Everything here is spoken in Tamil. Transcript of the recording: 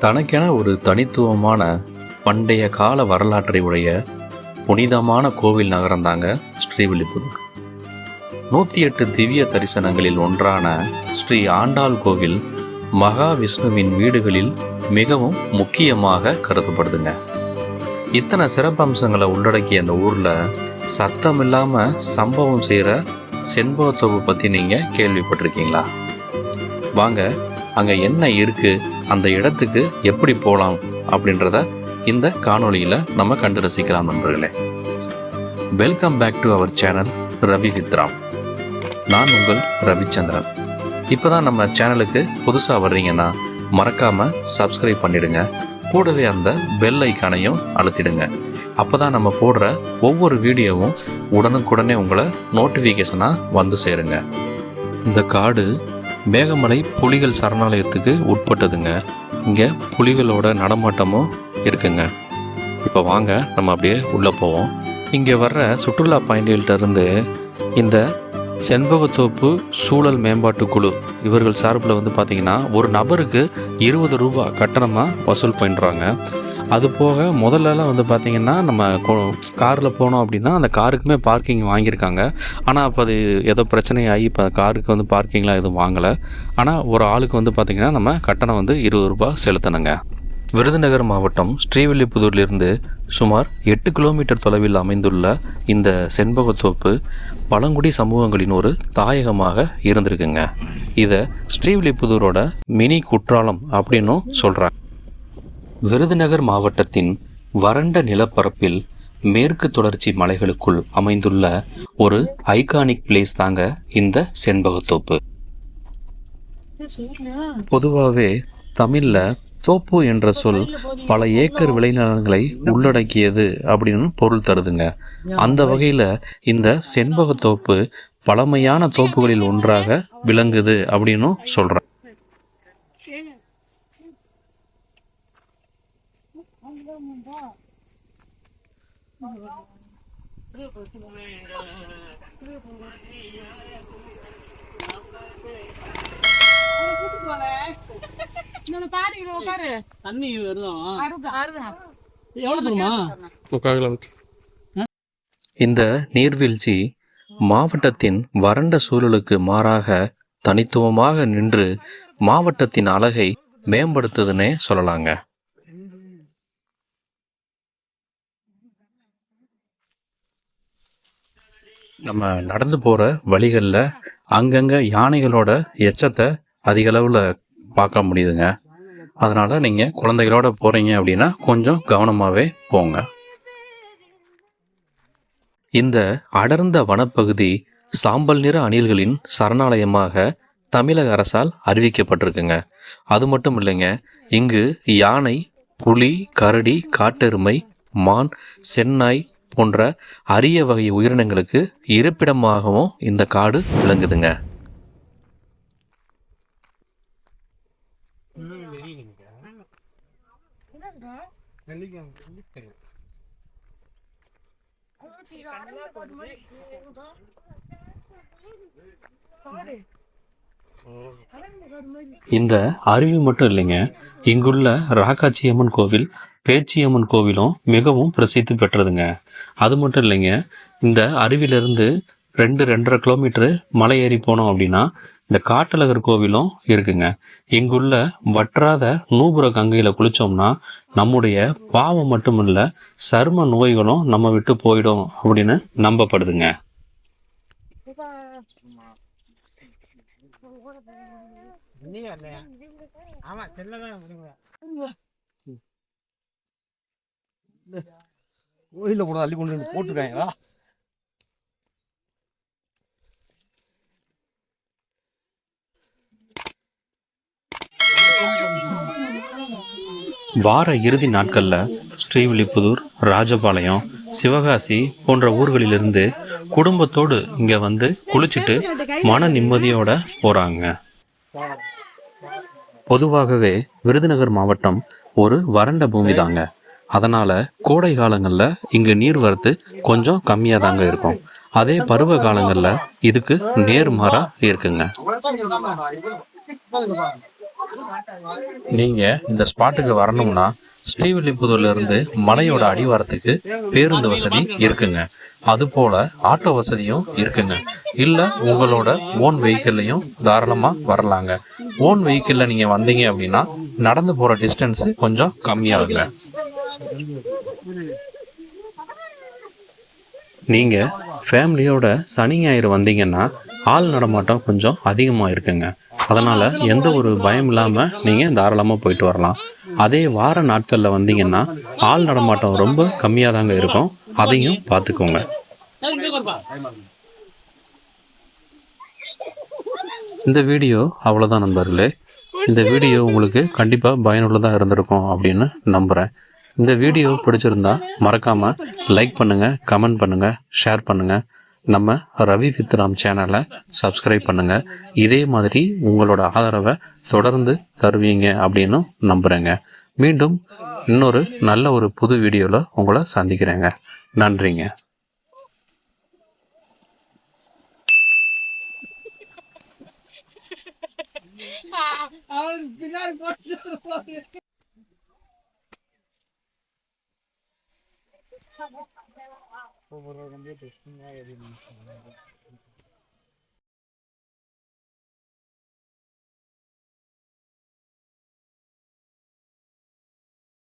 தனக்கென ஒரு தனித்துவமான பண்டைய கால வரலாற்றை உடைய புனிதமான கோவில் நகரம் தாங்க ஸ்ரீவில்லிபுத்தூர் நூற்றி எட்டு திவ்ய தரிசனங்களில் ஒன்றான ஸ்ரீ ஆண்டாள் கோவில் மகாவிஷ்ணுவின் வீடுகளில் மிகவும் முக்கியமாக கருதப்படுதுங்க. இத்தனை சிறப்பம்சங்களை உள்ளடக்கிய அந்த ஊரில் சத்தம் இல்லாமல் சம்பவம் செய்கிற செண்பகத்தொகு பற்றி நீங்கள் கேள்விப்பட்டிருக்கீங்களா? வாங்க அங்கே என்ன இருக்குது அந்த இடத்துக்கு எப்படி போகலாம் அப்படின்றத இந்த காணொளியில் நம்ம கண்டு ரசிக்கலாம் நண்பர்களே. Welcome back to our channel Ravi வித்ராம் நான் உங்கள் ரவிச்சந்திரன். இப்போ தான் நம்ம சேனலுக்கு புதுசாக வர்றீங்கன்னா மறக்காமல் சப்ஸ்கிரைப் பண்ணிடுங்க. கூடவே அந்த பெல் ஐக்கானையும் அழுத்திடுங்க. அப்போ தான் நம்ம போடுற ஒவ்வொரு வீடியோவும் உடனுக்குடனே உங்களை நோட்டிஃபிகேஷனாக வந்து சேருங்க. இந்த காடு மேகமலை புலிகள் சரணாலயத்துக்கு உட்பட்டதுங்க. இங்கே புலிகளோட நடமாட்டமும் இருக்குங்க. இப்போ வாங்க நம்ம அப்படியே உள்ளே போவோம். இங்கே வர்ற சுற்றுலா பயணிகள்கிட்ட இருந்து இந்த செண்பகத்தோப்பு சூழல் மேம்பாட்டு குழு இவர்கள் சார்பில் வந்து பார்த்திங்கன்னா ஒரு நபருக்கு இருபது ரூபா கட்டணமாக வசூல் பண்ணுறாங்க அது போக முதல்லலாம் வந்து பார்த்திங்கன்னா நம்ம காரில் போனோம் அப்படின்னா அந்த காருக்குமே பார்க்கிங் வாங்கியிருக்காங்க. ஆனால் அப்போ அது ஏதோ பிரச்சனையாகி இப்போ காருக்கு வந்து பார்க்கிங்லாம் எதுவும் வாங்கலை. ஆனால் ஒரு ஆளுக்கு வந்து பார்த்திங்கன்னா நம்ம கட்டணம் வந்து இருபது ரூபாய் செலுத்தணுங்க. விருதுநகர் மாவட்டம் ஸ்ரீவில்லிபுதூர்லேருந்து சுமார் எட்டு கிலோமீட்டர் தொலைவில் அமைந்துள்ள இந்த செண்பகத்தோப்பு பழங்குடி சமூகங்களின் ஒரு தாயகமாக இருந்திருக்குங்க. இதை ஸ்ரீவில்லிபுதூரோட மினி குற்றாலம் அப்படின்னும் சொல்கிறாங்க விருதுநகர் மாவட்டத்தின் வறண்ட நிலப்பரப்பில் மேற்கு தொடர்ச்சி மலைகளுக்குள் அமைந்துள்ள ஒரு ஐகானிக் பிளேஸ் தாங்க இந்த செண்பகத்தோப்பு. பொதுவாகவே தமிழில் தோப்பு என்ற சொல் பல ஏக்கர் விளைநிலங்களை உள்ளடக்கியது அப்படின்னு பொருள் தருதுங்க. அந்த வகையில் இந்த செண்பகத்தோப்பு பழமையான தோப்புகளில் ஒன்றாக விளங்குது அப்படின்னும் சொல்கிறேன் நம்ம பாரு இங்க உட்காரு தண்ணி வருதம் இந்த நீர்வீழ்ச்சி மாவட்டத்தின் வறண்ட சூழலுக்கு மாறாக தனித்துவமாக நின்று மாவட்டத்தின் அழகை மேம்படுத்துதுன்னே சொல்லலாங்க. நம்ம நடந்து போகிற வழிகளில் அங்கங்கே யானைகளோட எச்சத்தை அதிக அளவில் பார்க்க முடியுதுங்க. அதனால் நீங்கள் குழந்தைகளோட போகிறீங்க அப்படின்னா கொஞ்சம் கவனமாகவே போங்க. இந்த அடர்ந்த வனப்பகுதி சாம்பல் நிற அணில்களின் சரணாலயமாக தமிழக அரசால் அறிவிக்கப்பட்டிருக்குங்க. அது மட்டும் இல்லைங்க இங்கு யானை புலி கரடி காட்டெருமை மான் சென்னாய் போன்ற அரிய வகை உயிரினங்களுக்கு இருப்பிடமாகவும் இந்த காடு விளங்குதுங்க. இந்த அருவி மட்டும் இல்லைங்க. இங்குள்ள ராக்காச்சியம்மன் கோவில் பேச்சியம்மன் கோவிலும் மிகவும் பிரசித்தி பெற்றதுங்க. அது மட்டும் இல்லைங்க இந்த அருவிலிருந்து ரெண்டு ரெண்டரை கிலோமீட்டரு மலை ஏறி போனோம் அப்படின்னா இந்த காட்டழகர் கோவிலும் இருக்குங்க. இங்குள்ள வற்றாத நூபுர கங்கையில் குளித்தோம்னா நம்முடைய பாவம் மட்டுமில்ல சரும நோய்களும் நம்ம விட்டு போயிடும் அப்படின்னு நம்பப்படுதுங்க. ஆமா செல்லதான் கோயிலில் கூட அள்ளி கொண்டு வந்து போட்டிருக்காங்களா வார இறுதி நாட்களில் ஸ்ரீவில்லிபுதூர் ராஜபாளையம் சிவகாசி போன்ற ஊர்களிலிருந்து குடும்பத்தோடு இங்கே வந்து குளிச்சுட்டு மன நிம்மதியோட போகிறாங்க பொதுவாகவே விருதுநகர் மாவட்டம் ஒரு வறண்ட பூமி தாங்க. அதனால் கோடை காலங்களில் இங்கே நீர்வரத்து கொஞ்சம் கம்மியாக தாங்க இருக்கும். அதே பருவ காலங்களில் இதுக்கு நேர்மாறாக இருக்குங்க. நீங்கள் இந்த ஸ்பாட்டுக்கு வரணும்னா ஸ்ரீவில்லிபுத்தூர்ல இருந்து மலையோட அடிவாரத்துக்கு பேருந்து வசதி இருக்குங்க. அது போல ஆட்டோ வசதியும் இருக்குங்க. இல்லை உங்களோட ஓன் வெஹிக்கிள்லையும் தாராளமாக வரலாங்க. ஓன் வெஹிக்கிளில் நீங்கள் வந்தீங்க அப்படின்னா நடந்து போகிற டிஸ்டன்ஸு கொஞ்சம் கம்மியாகுங்க. நீங்கள் ஃபேமிலியோட சனி ஞாயிறு வந்தீங்கன்னா ஆள் நடமாட்டம் கொஞ்சம் அதிகமாக இருக்குங்க. அதனால் எந்த ஒரு பயம் இல்லாமல் நீங்கள் தாராளமாக போயிட்டு வரலாம். அதே வார நாட்களில் வந்தீங்கன்னா ஆள் நடமாட்டம் ரொம்ப கம்மியாக தாங்க இருக்கும். அதையும் பார்த்துக்கோங்க. இந்த வீடியோ அவ்வளோதான் நண்பர்களே. இந்த வீடியோ உங்களுக்கு கண்டிப்பாக பயனுள்ளதாக இருந்திருக்கும் அப்படின்னு நம்புகிறேன் இந்த வீடியோ பிடிச்சிருந்தா மறக்காமல் லைக் பண்ணுங்கள் கமெண்ட் பண்ணுங்கள் ஷேர் பண்ணுங்கள் நம்ம ரவி வித்ராம் சேனலை சப்ஸ்கிரைப் பண்ணுங்கள் இதே மாதிரி உங்களோட ஆதரவை தொடர்ந்து தருவீங்க அப்படின்னு நம்புகிறேங்க மீண்டும் இன்னொரு நல்ல ஒரு புது வீடியோவில் உங்களை சந்திக்கிறேங்க. நன்றிங்க. பின்னாடி போட்டு Bu buradan bir düştüm. Ne yedim?